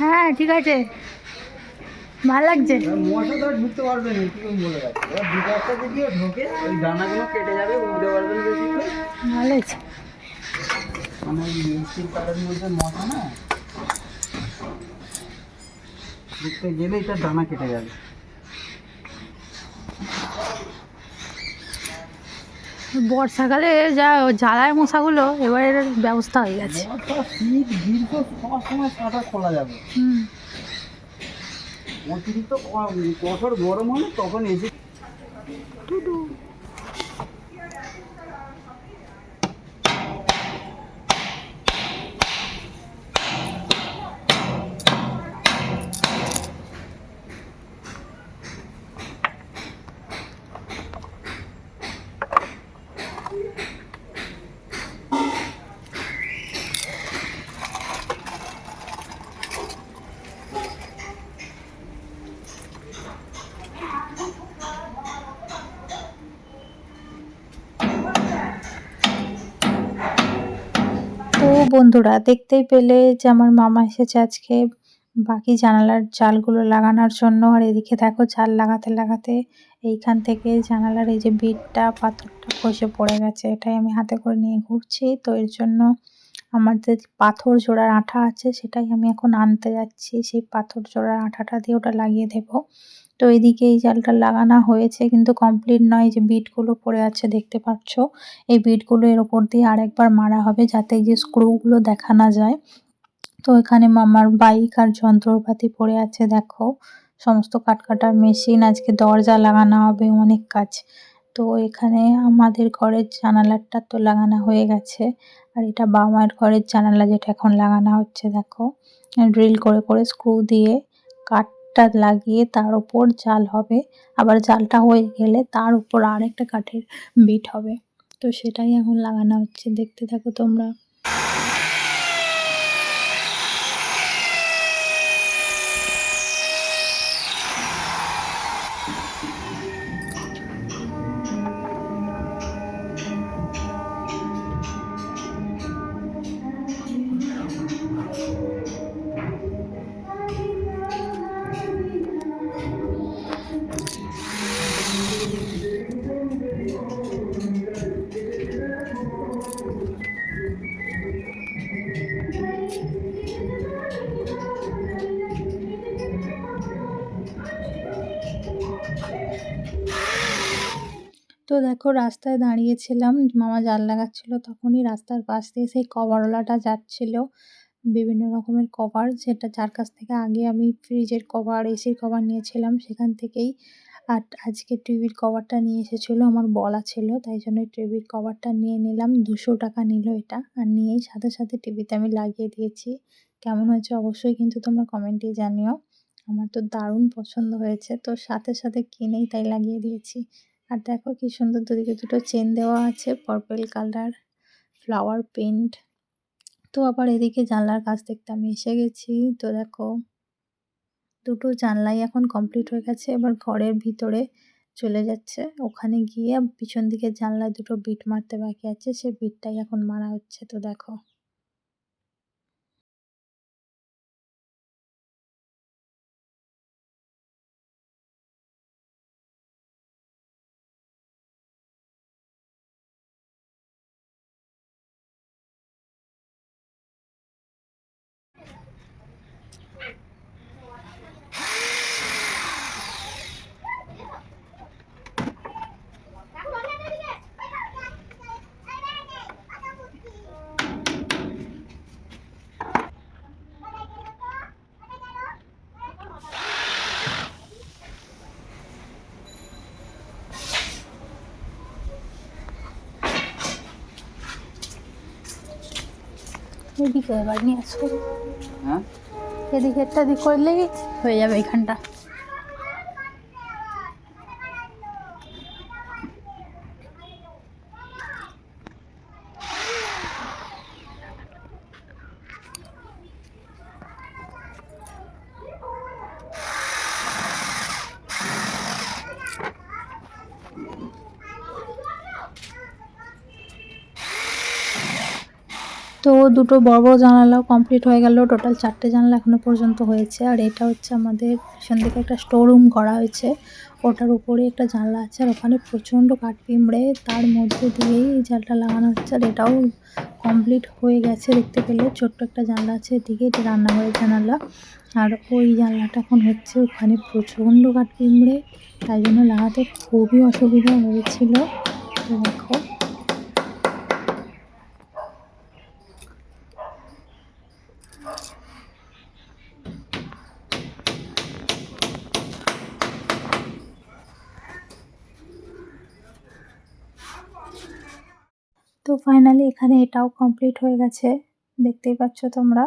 হ্যাঁ ঠিক আছে। ভালো লাগছে। মশা তো ঢুকতে পারবে না কি বলে ওই দানাগুলো কেটে যাবে ভালো মধ্যে মশা না গেলেই তার দানা কেটে যাবে। বর্ষাকালে যা জ্বালায় মশাগুলো এবার এর ব্যবস্থা হয়ে গেছে। শীত দীর্ঘ সময় খোলা যাবে অতিরিক্ত কঠোর গরম হলে তখন এসে তো বন্ধুরা, দেখতেই পেলে যে আমার মামা এসেছে আজকে বাকি জানালার জালগুলো লাগানোর জন্য। আর এদিকে দেখো জাল লাগাতে লাগাতে এইখান থেকে জানালার এই যে বিটটা, পাথরটা খসে পড়ে গেছে। এটাই আমি হাতে করে নিয়ে ঘুরছি। তো এর জন্য আমাদের পাথর জোড়ার আঠা আছে, সেটাই আমি এখন আনতে যাচ্ছি। সেই পাথর জোড়ার আঠাটা দিয়ে ওটা লাগিয়ে দেবো। তো এদিকে এই জালটা লাগানো হয়েছে, কিন্তু কমপ্লিট নয়। যে বিটগুলো পড়ে আছে, দেখতে পাচ্ছ? এই বিটগুলো এর ওপর দিয়ে আরেকবার মারা হবে, যাতে যে স্ক্রুগুলো দেখা না যায়। তো এখানে মামার বাইক আর যন্ত্রপাতি পড়ে আছে, দেখো। সমস্ত কাটকাটার মেশিন আজকে দরজা লাগানো হবে, অনেক কাজ। তো এখানে আমাদের ঘরের জানালাটা তো লাগানো হয়ে গেছে। আর এটা বাবা মায়ের ঘরের জানালা যেটা এখন লাগানো হচ্ছে, দেখো। ড্রিল করে করে স্ক্রু দিয়ে কাঠটা লাগিয়ে তার উপর জাল হবে। আবার জালটা হয়ে গেলে তার উপর আরেকটা কাঠের বিট হবে। তো সেটাই এখন লাগানো হচ্ছে। দেখতে থাকো তোমরা। তো দেখো রাস্তায় দাঁড়িয়েছিলাম, মামা জাল লাগাচ্ছিল তখনই রাস্তার পাশ দিয়ে সেই কভারওয়ালাটা যাচ্ছিল, বিভিন্ন রকমের কভার যেটা যার কাছ থেকে আগে আমি ফ্রিজের কভার, এসির কভার নিয়েছিলাম সেখান থেকেই আর আজকে টিভির কভারটা নিয়ে এসেছিল, আমার বলা ছিল, তাই জন্য টিভির কভারটা নিয়ে নিলাম, দুশো টাকা নিল এটা আর নিয়েই সাথে সাথে টিভিতে আমি লাগিয়ে দিয়েছি। কেমন হয়েছে অবশ্যই কিন্তু তোমরা কমেন্টে জানিও, আমার তো দারুণ পছন্দ হয়েছে, তো সাথে সাথে কিনেই তাই লাগিয়ে দিয়েছি। আর দেখো কি সুন্দর দুদিকে দুটো চেন দেওয়া আছে পার্পল কালার ফ্লাওয়ার প্রিন্ট তো আবার এদিকে জানলার কাজ দেখতে আমি এসে গেছি। তো দেখো, দুটো জানলাই এখন কমপ্লিট হয়ে গেছে, এবার ঘরের ভিতরে চলে যাচ্ছে। ওখানে গিয়ে পিছন দিকে জানলায় দুটো বিট মারতে বাকি আছে, সে বিটটাই এখন মারা হচ্ছে। তো দেখো এদিকে এবার নিয়ে আসো। হ্যাঁ? এদিকে একটা দিক করলেই হয়ে যাবে এখানটা। তো দুটো বড় বড় জানালাও কমপ্লিট হয়ে গেল। টোটাল চারটে জানালা এখনও পর্যন্ত হয়েছে। আর এটা হচ্ছে আমাদের পিছন দিকে একটা স্টোর রুম করা হয়েছে। ওটার উপরে একটা জানলা আছে আর ওখানে প্রচণ্ড কাঠ পিঁমড়ে তার মধ্যে দিয়েই জালটা লাগানো হচ্ছে। আর এটাও কমপ্লিট হয়ে গেছে দেখতে পেলে। ছোট্ট একটা জানলা আছে এদিকে, এটা রান্নাঘরের জানালা। আর ওই জানলাটা এখন হচ্ছে ওখানে প্রচণ্ড কাঠ পিঁমড়ে তাই জন্য লাগাতে খুবই অসুবিধা হয়েছিল। দেখো। তো ফাইনালি এখানে এটাও কমপ্লিট হয়ে গেছে। দেখতেই পাচ্ছ তোমরা।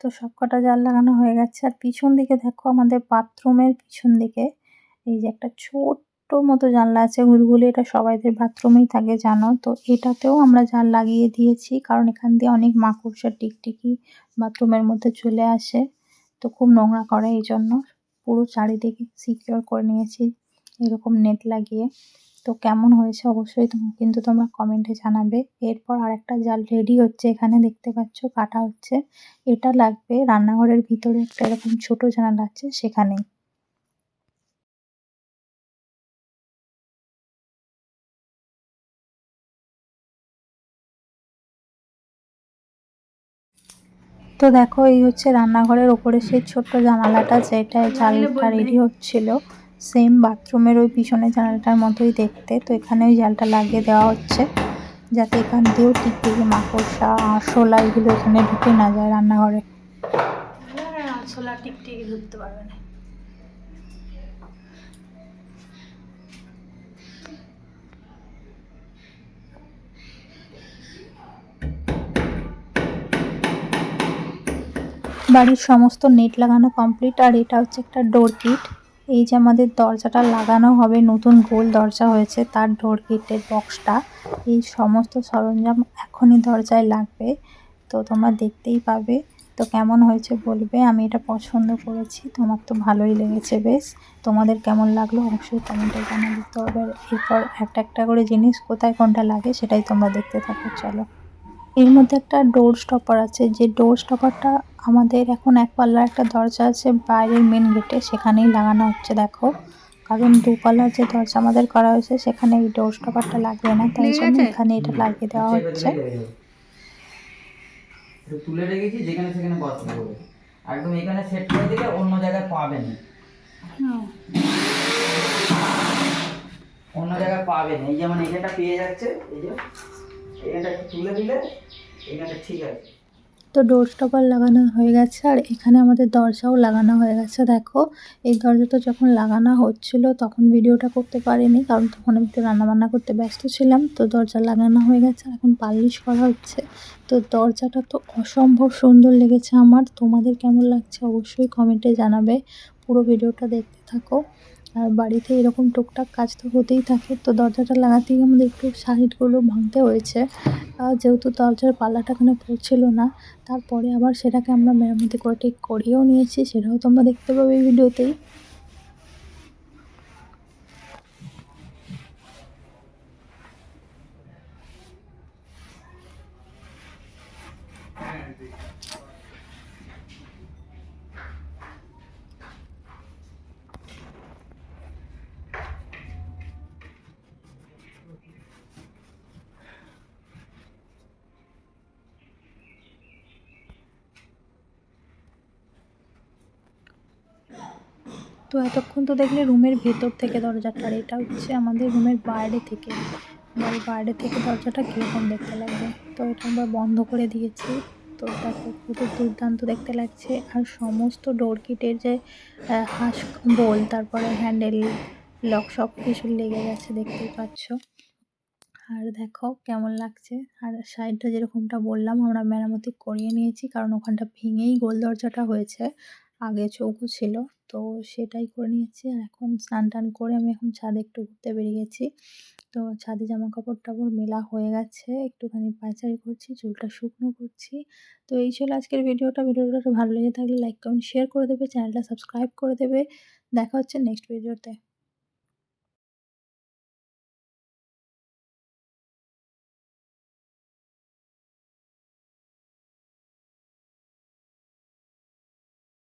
তো সব কটা জাল লাগানো হয়ে গেছে। আর পিছন দিকে দেখো আমাদের বাথরুমের পিছন দিকে এই যে একটা ছোট্ট মতো জানলা আছে ঘুরঘুলি এটা সবাইদের বাথরুমেই থাকে, জানো? তো এটাতেও আমরা জাল লাগিয়ে দিয়েছি, কারণ এখান দিয়ে অনেক মাকড়সার টিকটিকি বাথরুমের মধ্যে চলে আসে। তো খুব নোংরা করে এই জন্য পুরো চারিদিকে সিকিওর করে নিয়েছি, এরকম নেট লাগিয়ে। তো কেমন হয়েছে অবশ্যই কিন্তু তোমরা কমেন্টে জানাবে। এরপর আর একটা জাল রেডি হচ্ছে এখানে, দেখতে পাচ্ছ, কাটা হচ্ছে। এটা লাগবে রান্নাঘরের ভিতরে একটা এরকম ছোট জানালা আছে, সেখানেই। তো দেখো এই হচ্ছে রান্নাঘরের ওপরে সেই ছোট্ট জানালাটা যেটা জালটা রেডি হচ্ছিল। সেম বাথরুমের ওই পিছনে জানালাটার মতোই দেখতে। তো এখানে ওই জালটা লাগিয়ে দেওয়া হচ্ছে যাতে এখান দিয়েও টিকটিকি মাকড়সা আরশোলা এগুলো এখানে ঢুকে না যায় রান্নাঘরে। আরশোলা টিকটিকি ঢুকতে পারবে না। বাড়ির সমস্ত নেট লাগানো কমপ্লিট আর এটা হচ্ছে একটা ডোর কিট এই যে আমাদের দরজাটা লাগানো হবে, নতুন গোল দরজা হয়েছে তার ডোর কিটের বক্সটা এই সমস্ত সরঞ্জাম এখনই দরজায় লাগবে, তো তোমরা দেখতেই পাবে। তো কেমন হয়েছে বলবে, আমি এটা পছন্দ করেছি, তোমার তো ভালোই লেগেছে বেশ। তোমাদের কেমন লাগল অবশ্যই কমেন্টে জানাবে তো এবার এরপর একটা একটা করে জিনিস কোথায় কোনটা লাগে সেটাই তোমরা দেখতে থাকো, চলো। এর মধ্যে একটা ডোর স্টপার আছে, যে ডোর স্টপারটা আমাদের এখন এক পাল্লার একটা দরজা আছে বাইরের মেন গেটে সেখানেই লাগানো হচ্ছে দেখো। কারণ দু পাল্লার যে দরজা আমাদের করা হয়েছে সেখানে এই ডোর স্টপারটা লাগবে না তাই জন্য এখানে এটা লাগিয়ে দেওয়া হচ্ছে। তুলে রেখেছি যেখানে সেখানে বসতে হবে। একদম এখানে সেট করে দিলে অন্য জায়গায় পাবে না অন্য জায়গায় পাবে না এই যেমন এখানটা পেয়ে যাচ্ছে এই যে এখানটা একটু তুলে দিলে এখানটা ঠিক আছে। তো ডোর স্টপার লাগানো হয়ে গেছে আর এখানে আমাদের দরজাও লাগানো হয়ে গেছে, দেখো। এই দরজাটা যখন লাগানো হচ্ছিল তখন ভিডিওটা করতে পারিনি কারণ তখন আমি একটু রান্নাবান্না করতে ব্যস্ত ছিলাম, তো দরজা লাগানো হয়ে গেছে এখন পালিশ করা হচ্ছে। তো দরজাটা তো অসম্ভব সুন্দর লেগেছে আমার, তোমাদের কেমন লাগছে অবশ্যই কমেন্টে জানাবে। পুরো ভিডিওটা দেখতে থাকো। আর বাড়িতে এরকম টুকটাক কাজ তো হতেই থাকে। তো দরজাটা লাগাতেই আমাদের একটু সাইডগুলো ভাঙতে হয়েছে। যেহেতু দরজার পাল্লাটা এখানে পড়ছিল না, তারপরে আবার সেটাকে আমরা মেরামতি করে ঠিক করিয়েও নিয়েছি, সেটাও তোমরা দেখতে পাবে এই ভিডিওতেই। তো এতক্ষণ তো দেখলে রুমের ভেতর থেকে দরজাটা, আর এটা হচ্ছে আমাদের রুমের বাইরে থেকে। বাড়ির বাইরে থেকে দরজাটা কীরকম দেখতে লাগবে? তো এটা আমরা বন্ধ করে দিয়েছি। তো দেখো পুরো দুর্দান্ত দেখতে লাগছে। আর সমস্ত ডোর কিটের যে হাঁস বোল তারপরে হ্যান্ডেল লক সব কিছু লেগে গেছে, দেখতেই পাচ্ছ। আর দেখো কেমন লাগছে। আর সাইডটা যেরকমটা বললাম, আমরা মেরামতি করিয়ে নিয়েছি, কারণ ওখানটা ভেঙেই গোল দরজাটা হয়েছে। আগে চৌকো ছিল। তো সেটাই করে নিয়েছি। আর এখন স্নান টান করে আমি এখন ছাদে একটু ঘুরতে বেরিয়ে গেছি। তো ছাদে জামা কাপড় টাপড় মেলা হয়ে গেছে। একটুখানি পায়চারি করছি, চুলটা শুকনো করছি। তো এই ছিল আজকের ভিডিওটা। ভিডিওটা একটু ভালো লেগে থাকলে লাইক, কমেন্ট শেয়ার করে দেবে। চ্যানেলটা সাবস্ক্রাইব করে দেবে। দেখা হচ্ছে নেক্সট ভিডিওতে